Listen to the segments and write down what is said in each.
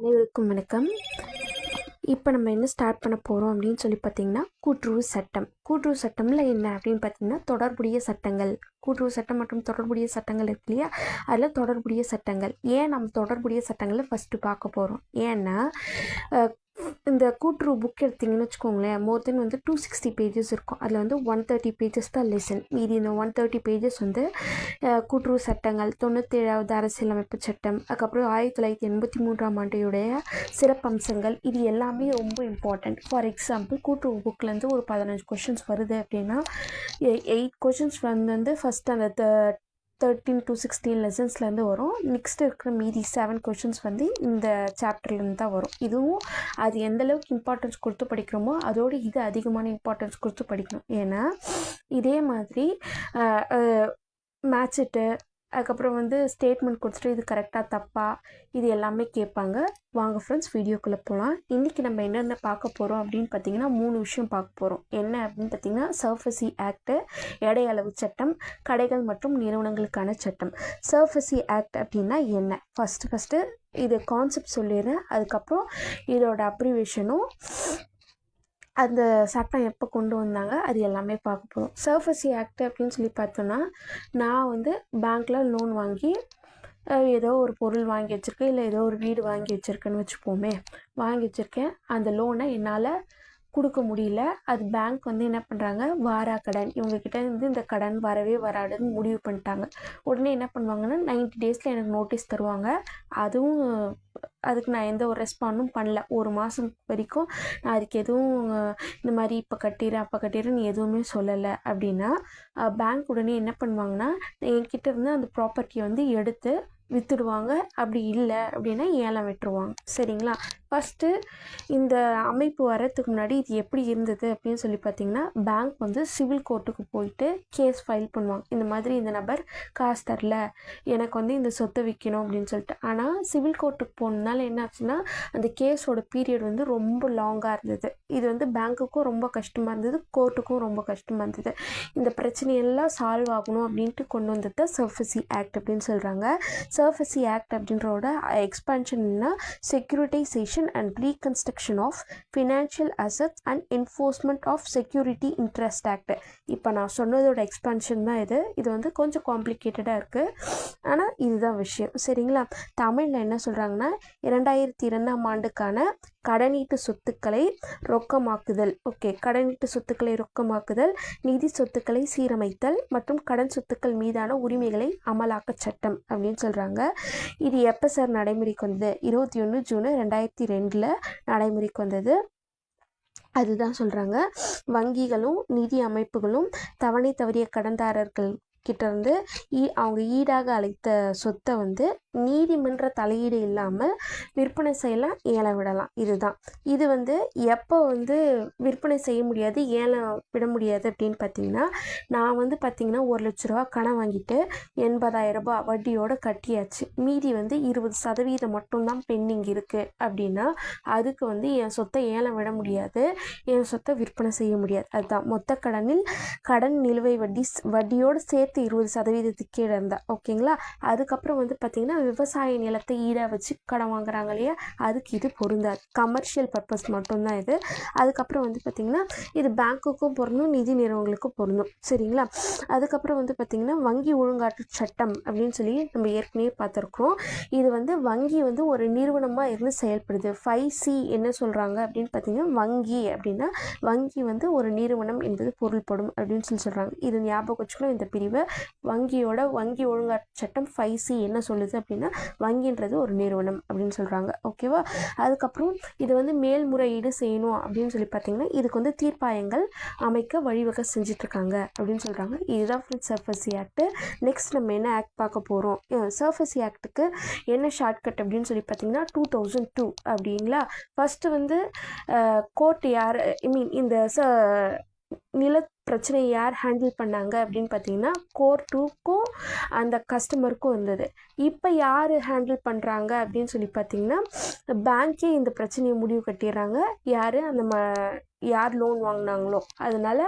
அனைவருக்கும் வணக்கம். இப்போ நம்ம என்ன ஸ்டார்ட் பண்ண போகிறோம் அப்படின்னு சொல்லி பார்த்தீங்கன்னா கூட்டுறவு சட்டம். கூட்டுறவு சட்டமில் என்ன அப்படின்னு பார்த்தீங்கன்னா தொடர்புடைய சட்டங்கள். கூட்டுறவு சட்டம் மற்றும் தொடர்புடைய சட்டங்கள் இருக்கு இல்லையா? அதில் தொடர்புடைய சட்டங்கள். ஏன் நம்ம தொடர்புடைய சட்டங்களை ஃபஸ்ட்டு பார்க்க போகிறோம் ஏன்னா இந்த கூட்டுறவு புக் எடுத்தீங்கன்னு வச்சுக்கோங்களேன் மோர் தென் வந்து டூ சிக்ஸ்டி பேஜஸ் இருக்கும். அதில் வந்து ஒன் தேர்ட்டி பேஜஸ் தான் லெசன் மீதி இந்த ஒன் தேர்ட்டி பேஜஸ் வந்து கூட்டுறவு சட்டங்கள் தொண்ணூற்றி ஏழாவது அரசியலமைப்பு சட்டம் அதுக்கப்புறம் ஆயிரத்தி தொள்ளாயிரத்தி எண்பத்தி மூன்றாம் ஆண்டையுடைய சிறப்பம்சங்கள் இது எல்லாமே ரொம்ப இம்பார்ட்டண்ட் ஃபார் எக்ஸாம்பிள் கூட்டுறவு புக்லேருந்து ஒரு பதினஞ்சு கொஷின்ஸ் வருது அப்படின்னா எயிட் கொஷின்ஸ் வந்து வந்து ஃபஸ்ட் அந்த தேர்ட்டீன் டு சிக்ஸ்டீன் லெசன்ஸ்லேருந்து வரும். நெக்ஸ்ட் இருக்கிற மீதி செவன் கொஷின்ஸ் வந்து இந்த சாப்டர்லேருந்து தான் வரும். இதுவும் அது எந்தளவுக்கு இம்பார்ட்டன்ஸ் கொடுத்து படிக்கிறோமோ அதோடு இது அதிகமான இம்பார்ட்டன்ஸ் கொடுத்து படிக்கணும். ஏன்னா இதே மாதிரி மேட்சிட்டு அதுக்கப்புறம் வந்து ஸ்டேட்மெண்ட் கொடுத்துட்டு இது கரெக்டாக தப்பா இது எல்லாமே கேட்பாங்க. வாங்க ஃப்ரெண்ட்ஸ் வீடியோக்குள்ளே போகலாம் இன்றைக்கி நம்ம என்னென்ன பார்க்க போகிறோம் அப்படின்னு பார்த்தீங்கன்னா மூணு விஷயம் பார்க்க போகிறோம் என்ன அப்படின்னு பார்த்தீங்கன்னா சர்ஃபசி ஆக்ட்டு எடை அளவு சட்டம் கடைகள் மற்றும் நிறுவனங்களுக்கான சட்டம். சர்ஃபசி ஆக்ட் அப்படின்னா என்ன? ஃபஸ்ட்டு ஃபஸ்ட்டு இது கான்செப்ட் சொல்லிடுறேன். அதுக்கப்புறம் இதோட அப்ரிவேஷனும் அந்த சட்டம் எப்போ கொண்டு வந்தாங்க அது எல்லாமே பார்க்க போகிறோம் சர்ஃபசி ஆக்ட் அப்படின்னு சொல்லி பார்த்தோன்னா நான் வந்து பேங்க்கில் லோன் வாங்கி ஏதோ ஒரு பொருள் வாங்கி வச்சுருக்கேன் இல்லை ஏதோ ஒரு வீடு வாங்கி வச்சுருக்கேன்னு வச்சுப்போமே வாங்கி வச்சுருக்கேன். அந்த லோனை என்னால் கொடுக்க முடியல. அது பேங்க் வந்து என்ன பண்ணுறாங்க வாரா கடன். இவங்கக்கிட்ட இருந்து இந்த கடன் வரவே வராதுன்னு முடிவு பண்ணிட்டாங்க. உடனே என்ன பண்ணுவாங்கன்னா 90 டேஸில் எனக்கு நோட்டீஸ் தருவாங்க. அதுவும் அதுக்கு நான் எந்த ஒரு ரெஸ்பாண்டும் பண்ணல. ஒரு மாதம் வரைக்கும் நான் அதுக்கு எதுவும் இந்த மாதிரி இப்போ கட்டிடுறேன் அப்போ கட்டிடுறேன்னு எதுவுமே சொல்லலை அப்படின்னா பேங்க் உடனே என்ன பண்ணுவாங்கன்னா என்கிட்ட இருந்து அந்த ப்ராப்பர்ட்டியை வந்து எடுத்து விற்றுடுவாங்க அப்படி இல்லை அப்படின்னா ஏலம் விட்டுருவாங்க. சரிங்களா? ஃபஸ்ட்டு இந்த அமைப்பு வரத்துக்கு முன்னாடி இது எப்படி இருந்தது அப்படின்னு சொல்லி பார்த்தீங்கன்னா பேங்க் வந்து சிவில் கோர்ட்டுக்கு போயிட்டு கேஸ் ஃபைல் பண்ணுவாங்க. இந்த மாதிரி இந்த நபர் காசு தரல எனக்கு வந்து இந்த சொத்தை விற்கணும் அப்படின்னு சொல்லிட்டு. ஆனால் சிவில் கோர்ட்டுக்கு போனதுனால என்ன ஆச்சுன்னா அந்த கேஸோட பீரியட் வந்து ரொம்ப லாங்காக இருந்தது. இது வந்து பேங்க்குக்கும் ரொம்ப கஷ்டமாக இருந்தது கோர்ட்டுக்கும் ரொம்ப கஷ்டமாக இருந்தது. இந்த பிரச்சனையெல்லாம் சால்வ் ஆகணும் அப்படின்ட்டு கொண்டு வந்தது சர்ஃபசி ஆக்ட் அப்படின்னு சொல்கிறாங்க சர்ஃபசி ஆக்ட் அப்படின்றோட எக்ஸ்பான்ஷன்னா securitisation and reconstruction of financial assets and enforcement of security interest act இப்போ நான் சொன்னதோட எக்ஸ்பான்ஷன் தான் இது. இது வந்து கொஞ்சம் காம்ப்ளிகேட்டடாக இருக்குது ஆனால் இதுதான் விஷயம். சரிங்களா? தமிழில் என்ன சொல்கிறாங்கன்னா இரண்டாயிரத்தி இரண்டாம் ஆண்டுக்கான கடனீட்டு சொத்துக்களை ரொக்கமாக்குதல். ஓகே கடனீட்டு சொத்துக்களை ரொக்கமாக்குதல் நிதி சொத்துக்களை சீரமைத்தல் மற்றும் கடன் சொத்துக்கள் மீதான உரிமைகளை அமலாக்க சட்டம் அப்படின்னு சொல்கிறாங்க இது எப்போ சார் நடைமுறைக்கு வந்தது? இருபத்தி ஒன்று ஜூன் ரெண்டாயிரத்தி ரெண்டில் நடைமுறைக்கு வந்தது. அதுதான் சொல்கிறாங்க வங்கிகளும் நிதி அமைப்புகளும் தவணை தவறிய கடன்தாரர்கள் கிட்டேருந்து ஈ அவங்க ஈடாக அழைத்த சொத்தை வந்து நீதிமன்ற தலையீடு இல்லாமல் விற்பனை செய்யலாம் ஏலம் விடலாம். இதுதான். இது வந்து எப்போ வந்து விற்பனை செய்ய முடியாது ஏலம் விட முடியாது அப்படின்னு பார்த்தீங்கன்னா நான் வந்து பார்த்திங்கன்னா ஒரு லட்ச ரூபா கடன் வாங்கிட்டு எண்பதாயிரம் ரூபாய் வட்டியோட கட்டியாச்சு. மீதி வந்து இருபது சதவீதம் மட்டும்தான் பெண்டிங் இருக்குது அப்படின்னா அதுக்கு வந்து என் சொத்தை ஏலம் விட முடியாது என் சொத்தை விற்பனை செய்ய முடியாது. அதுதான். மொத்த கடனில் கடன் நிலுவை வட்டி வட்டியோடு சேர்த்து இருபது சதவீதத்துக்கு கீழே இருந்தால் ஓகேங்களா? அதுக்கப்புறம் வந்து பார்த்திங்கன்னா விவசாய நிலத்தை ஈடாக வச்சு கடன் வாங்குறாங்க இல்லையா? அதுக்கு இது பொருந்தாது கமர்ஷியல் பர்பஸ் மட்டும்தான் இது. அதுக்கப்புறம் வந்து பார்த்திங்கன்னா இது பேங்க்குக்கும் பொருந்தும் நிதி நிறுவனங்களுக்கும் பொருந்தும் சரிங்களா? அதுக்கப்புறம் வந்து பார்த்திங்கன்னா வங்கி ஒழுங்காற்று சட்டம் அப்படின்னு சொல்லி நம்ம ஏற்கனவே பார்த்துருக்கோம் இது வந்து வங்கி வந்து ஒரு நிறுவனமாக இருந்து செயல்படுது. ஃபைவ் சி என்ன சொல்கிறாங்க அப்படின்னு பார்த்தீங்கன்னா வங்கி அப்படின்னா வங்கி வந்து ஒரு நிறுவனம் என்பது பொருள்படும் அப்படின்னு சொல்லி சொல்கிறாங்க இது ஞாபகம் வச்சுக்கணும் இந்த பிரிவு. வங்கியோட வங்கி ஒழுங்காற்று சட்டம் ஃபைவ் சி என்ன சொல்லுது அப்படின்னா வங்கின்றது ஒரு நிறுவனம் அப்படின்னு சொல்கிறாங்க ஓகேவா அதுக்கப்புறம் இது வந்து மேல்முறையீடு செய்யணும் அப்படின்னு சொல்லி பார்த்தீங்கன்னா இதுக்கு வந்து தீர்ப்பாயங்கள் அமைக்க வழிவகை செஞ்சிட்ருக்காங்க அப்படின்னு சொல்கிறாங்க இதுதான் சர்ஃபஸி ஆக்ட்டு நெக்ஸ்ட் நம்ம என்ன ஆக்ட் பார்க்க போகிறோம் சர்ஃபசி ஆக்ட்டுக்கு என்ன ஷார்ட்கட் அப்படின்னு சொல்லி பார்த்தீங்கன்னா டூ தௌசண்ட் டூ அப்படிங்களா? ஃபஸ்ட்டு வந்து கோர்ட் யார் ஐ மீன் இந்த ச நில பிரச்சனையை யார் ஹேண்டில் பண்ணாங்க அப்படின்னு பார்த்தீங்கன்னா கோர்ட்டுக்கும் அந்த கஸ்டமருக்கும் இருந்தது. இப்போ யார் ஹேண்டில் பண்ணுறாங்க அப்படின்னு சொல்லி பார்த்தீங்கன்னா பேங்க்கே இந்த பிரச்சனையை முடிவு கட்டிடுறாங்க. யார் அந்த ம யார் லோன் வாங்கினாங்களோ. அதனால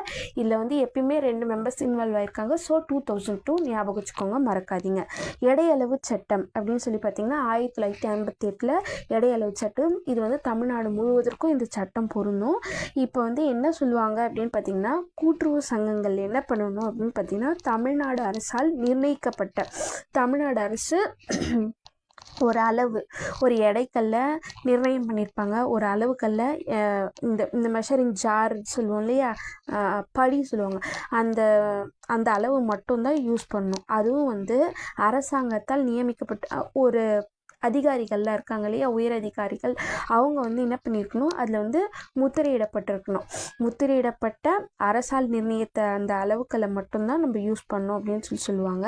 இதில் வந்து எப்பயுமே ரெண்டு மெம்பர்ஸ் இன்வால்வ் ஆயிருக்காங்க. ஸோ டூ தௌசண்ட் டூ ஞாபகம் வச்சுக்கோங்க மறக்காதீங்க. எடையளவு சட்டம் அப்படின்னு சொல்லி பார்த்தீங்கன்னா ஆயிரத்தி தொள்ளாயிரத்தி ஐம்பத்தி எட்டில் எடையளவு சட்டம். இது வந்து தமிழ்நாடு முழுவதற்கும் இந்த சட்டம் பொருந்தும். இப்போ வந்து என்ன சொல்லுவாங்க அப்படின்னு பார்த்தீங்கன்னா கூட்டுறவு சங்கங்கள் என்ன பண்ணணும் அப்படின்னு பார்த்தீங்கன்னா தமிழ்நாடு அரசால் நிர்ணயிக்கப்பட்ட தமிழ்நாடு அரசு ஒரு அளவு ஒரு எடைக்கல்ல நிர்ணயம் பண்ணியிருப்பாங்க ஒரு அளவுக்கல்ல இந்த இந்த மெஷரிங் ஜார் சொல்லுவோம் இல்லையா? படி சொல்லுவாங்க. அந்த அந்த அளவு மட்டும்தான் யூஸ் பண்ணணும். அதுவும் வந்து அரசாங்கத்தால் நியமிக்கப்பட்ட ஒரு அதிகாரிகள்லாம் இருக்காங்க இல்லையா? உயர் அதிகாரிகள். அவங்க வந்து என்ன பண்ணியிருக்கணும் அதில் வந்து முத்திரையிடப்பட்டிருக்கணும். முத்திரையிடப்பட்ட அரசால் நிர்ணயித்த அந்த அளவுக்களை மட்டும்தான் நம்ம யூஸ் பண்ணோம் அப்படின்னு சொல்லி சொல்லுவாங்க.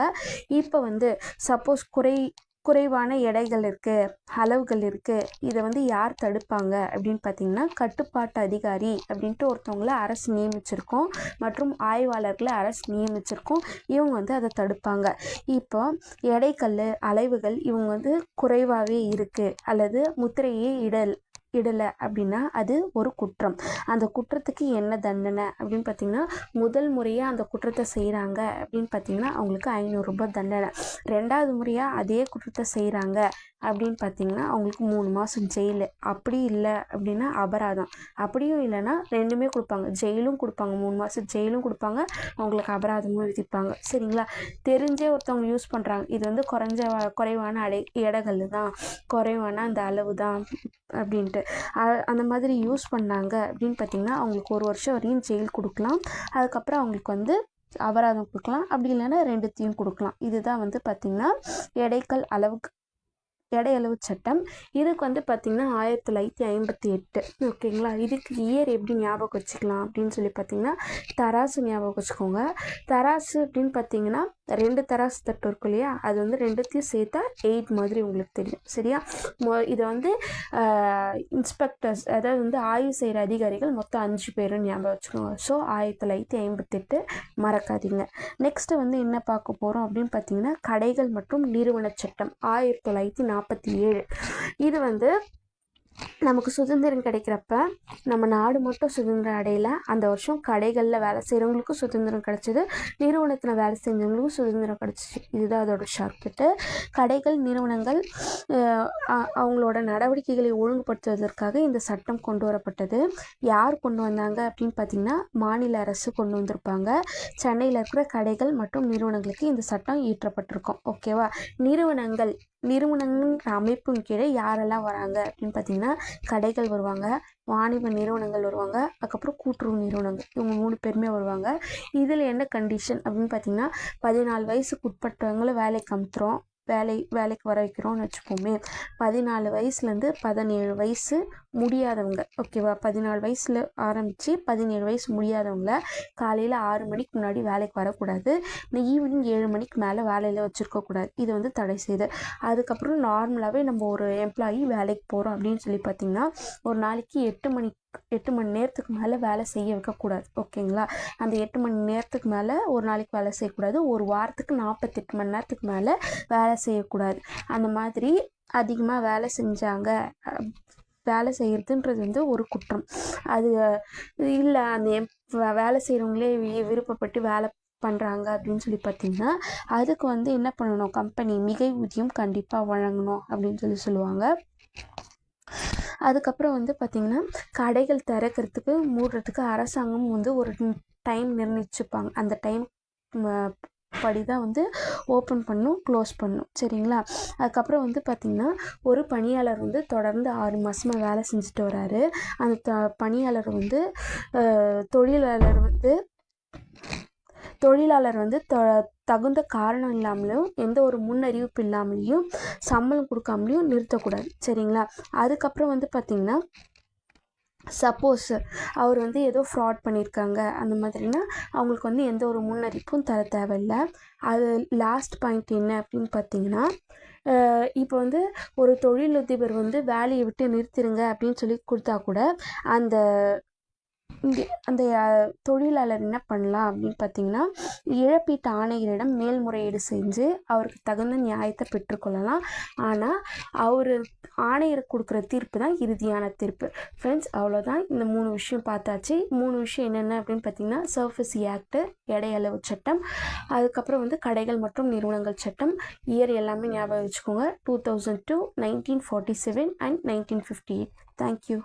இப்போ வந்து சப்போஸ் குறை குறைவான எடைகள் இருக்குது அளவுகள் இருக்குது இதை வந்து யார் தடுப்பாங்க அப்படின்னு பார்த்தீங்கன்னா கட்டுப்பாட்டு அதிகாரி அப்படின்ட்டு ஒருத்தவங்களை அரசு நியமிச்சிருக்கோம் மற்றும் ஆய்வாளர்களை அரசு நியமிச்சிருக்கோம். இவங்க வந்து அதை தடுப்பாங்க. இப்போ எடைக்கல் அளவுகள் இவங்க வந்து குறைவாகவே இருக்குது அல்லது முத்திரையே இடல் இடலை அப்படின்னா அது ஒரு குற்றம். அந்த குற்றத்துக்கு என்ன தண்டனை அப்படின்னு பார்த்தீங்கன்னா முதல் முறையாக அந்த குற்றத்தை செய்கிறாங்க அப்படின்னு பார்த்தீங்கன்னா அவங்களுக்கு ஐநூறுரூபா தண்டனை. ரெண்டாவது முறையாக அதே குற்றத்தை செய்கிறாங்க அப்படின்னு பார்த்தீங்கன்னா அவங்களுக்கு மூணு மாதம் ஜெயிலு. அப்படி இல்லை அப்படின்னா அபராதம். அப்படியும் இல்லைன்னா ரெண்டுமே கொடுப்பாங்க. ஜெயிலும் கொடுப்பாங்க. மூணு மாதம் ஜெயிலும் கொடுப்பாங்க. அவங்களுக்கு அபராதமும் விதிப்பாங்க. சரிங்களா? தெரிஞ்சே ஒருத்தவங்க யூஸ் பண்ணுறாங்க இது வந்து குறைஞ்ச குறைவான அடை இடங்கள் தான். குறைவான அந்த அளவு தான் அப்படின்ட்டு. அந்த மாதிரி யூஸ் பண்ணாங்க அப்படின்னு பார்த்தீங்கன்னா அவங்களுக்கு ஒரு வருஷம் வரையும் ஜெயில் கொடுக்கலாம். அதுக்கப்புறம் அவங்களுக்கு வந்து அபராதம் கொடுக்கலாம். அப்படி இல்லைன்னா ரெண்டுத்தையும் கொடுக்கலாம். இதுதான் வந்து பார்த்திங்கன்னா எடைக்கல் அளவுக்கு எடையளவு சட்டம். இதுக்கு வந்து பார்த்திங்கன்னா ஆயிரத்தி தொள்ளாயிரத்தி ஐம்பத்தி எட்டு. ஓகேங்களா? இதுக்கு இயர் எப்படி ஞாபகம் வச்சுக்கலாம் அப்படின்னு சொல்லி பார்த்தீங்கன்னா தராசு ஞாபகம் வச்சுக்கோங்க. தராசு அப்படின்னு பார்த்தீங்கன்னா ரெண்டு தராசு தட்டு இருக்கும் இல்லையா? அது வந்து ரெண்டுத்தையும் சேர்த்தா எயிட் மாதிரி உங்களுக்கு தெரியும். சரியா? மொ- இதை வந்து இன்ஸ்பெக்டர்ஸ் அதாவது வந்து ஆய்வு செய்கிற அதிகாரிகள் மொத்தம் அஞ்சு பேரும் ஞாபகம் வச்சுக்கோங்க. ஸோ ஆயிரத்தி தொள்ளாயிரத்தி ஐம்பத்தெட்டு மறக்காதீங்க. நெக்ஸ்ட்டு வந்து என்ன பார்க்க போகிறோம் அப்படின்னு பார்த்தீங்கன்னா கடைகள் மற்றும் நிறுவன சட்டம் ஆயிரத்தி தொள்ளாயிரத்தி நாற்பத்தி ஏழு. இது வந்து நமக்கு சுதந்திரம் கிடைக்கிறப்ப நம்ம நாடு மட்டும் சுதந்திரம் அடையில அந்த வருஷம் கடைகளில் வேலை செய்கிறவங்களுக்கும் சுதந்திரம் கிடச்சிது நிறுவனத்தில் வேலை செஞ்சவங்களுக்கும் சுதந்திரம் கிடைச்சிச்சு. இதுதான் அதோட ஷார்ட்கட்டு கடைகள் நிறுவனங்கள் அவங்களோட நடவடிக்கைகளை ஒழுங்குபடுத்துவதற்காக இந்த சட்டம் கொண்டு வரப்பட்டது. யார் கொண்டு வந்தாங்க அப்படின்னு பார்த்தீங்கன்னா மாநில அரசு கொண்டு வந்திருப்பாங்க. சென்னையில் இருக்கிற கடைகள் மற்றும் நிறுவனங்களுக்கு இந்த சட்டம் ஈற்றப்பட்டிருக்கும் ஓகேவா? நிறுவனங்கள் நிறுவனங்கிற அமைப்பின் கீழே யாரெல்லாம் வராங்க அப்படின்னு பார்த்தீங்கன்னா கடைகள் வருவாங்க வாணிப நிறுவனங்கள் வருவாங்க அதுக்கப்புறம் கூட்டுறவு நிறுவனங்கள். இவங்க மூணு பேருமே வருவாங்க. இதில் என்ன கண்டிஷன் அப்படின்னு பார்த்தீங்கன்னா பதினாலு வயசுக்கு உட்பட்டவங்களும் வேலைக்கு அமுத்துறோம். வேலை வேலைக்கு வர வைக்கிறோம்னு வச்சுப்போமே பதினாலு வயசுலேருந்து பதினேழு வயசு முடியாதவங்க ஓகேவா பதினாலு வயசில் ஆரம்பித்து பதினேழு வயசு முடியாதவங்கள காலையில் ஆறு மணிக்கு முன்னாடி வேலைக்கு வரக்கூடாது. ஈவினிங் ஏழு மணிக்கு மேலே வேலையில் வச்சுருக்கக்கூடாது இது வந்து தடை செய்து. அதுக்கப்புறம் நார்மலாகவே நம்ம ஒரு எம்ப்ளாயி வேலைக்கு போகிறோம் அப்படின்னு சொல்லி பார்த்திங்கன்னா ஒரு நாளைக்கு எட்டு மணி எட்டு மணி நேரத்துக்கு மேலே வேலை செய்ய வைக்கக்கூடாது ஓகேங்களா? அந்த எட்டு மணி நேரத்துக்கு மேலே ஒரு நாளைக்கு வேலை செய்யக்கூடாது. ஒரு வாரத்துக்கு நாற்பத்தெட்டு மணி நேரத்துக்கு மேலே வேலை செய்யக்கூடாது. அந்த மாதிரி அதிகமாக வேலை செஞ்சாங்க. வேலை செய்கிறதுன்றது வந்து ஒரு குற்றம். அது இல்லை அந்த வே- வேலை செய்கிறவங்களே விருப்பப்பட்டு வேலை பண்ணுறாங்க அப்படின்னு சொல்லி பார்த்தீங்கன்னா அதுக்கு வந்து என்ன பண்ணணும்? கம்பெனி மிகை ஊதியம் கண்டிப்பாக வழங்கணும் அப்படின்னு சொல்லி சொல்லுவாங்க. அதுக்கப்புறம் வந்து பார்த்திங்கன்னா கடைகள் திறக்கிறதுக்கு மூடுறதுக்கு அரசாங்கம் வந்து ஒரு டைம் நிர்ணயிச்சுப்பாங்க. அந்த டைம் படி தான் வந்து ஓப்பன் பண்ணும் க்ளோஸ் பண்ணும். சரிங்களா? அதுக்கப்புறம் வந்து பார்த்திங்கன்னா ஒரு பணியாளர் வந்து தொடர்ந்து ஆறு மாதமாக வேலை செஞ்சுட்டு வராரு. அந்த த பணியாளர் வந்து தொழிலாளர் வந்து தொழிலாளர் வந்து தொ தகுந்த காரணம் இல்லாமலும் எந்த ஒரு முன்னறிவிப்பு இல்லாமலேயும் சம்பளம் கொடுக்காமலையும் நிறுத்தக்கூடாது. சரிங்களா? அதுக்கப்புறம் வந்து பார்த்திங்கன்னா சப்போஸ் அவர் வந்து ஏதோ ஃப்ராட் பண்ணியிருக்காங்க அந்த மாதிரினா அவங்களுக்கு வந்து எந்த ஒரு முன்னறிப்பும் தர தேவையில்லை. அது லாஸ்ட் பாயிண்ட் என்ன அப்படின்னு பார்த்தீங்கன்னா இப்போ வந்து ஒரு தொழிலதிபர் வந்து வேலையை விட்டு நிறுத்திடுங்க அப்படின்னு சொல்லி கொடுத்தா கூட அந்த இங்கே அந்த தொழிலாளர் என்ன பண்ணலாம் அப்படின்னு பார்த்தீங்கன்னா இழப்பீட்டு ஆணையரிடம் மேல்முறையீடு செஞ்சு அவருக்கு தகுந்த நியாயத்தை பெற்றுக்கொள்ளலாம் ஆனால் அவர் ஆணையர் கொடுக்குற தீர்ப்பு தான் இறுதியான தீர்ப்பு. ஃப்ரெண்ட்ஸ் அவ்வளோதான் இந்த மூணு விஷயம் பார்த்தாச்சு. மூணு விஷயம் என்னென்ன அப்படின்னு பார்த்தீங்கன்னா சர்ஃபசி ஆக்டு எடை அளவு சட்டம் அதுக்கப்புறம் வந்து கடைகள் மற்றும் நிறுவனங்கள் சட்டம் இயர் எல்லாமே ஞாபகம் வச்சுக்கோங்க. Two thousand two nineteen forty seven and nineteen fifty eight thank you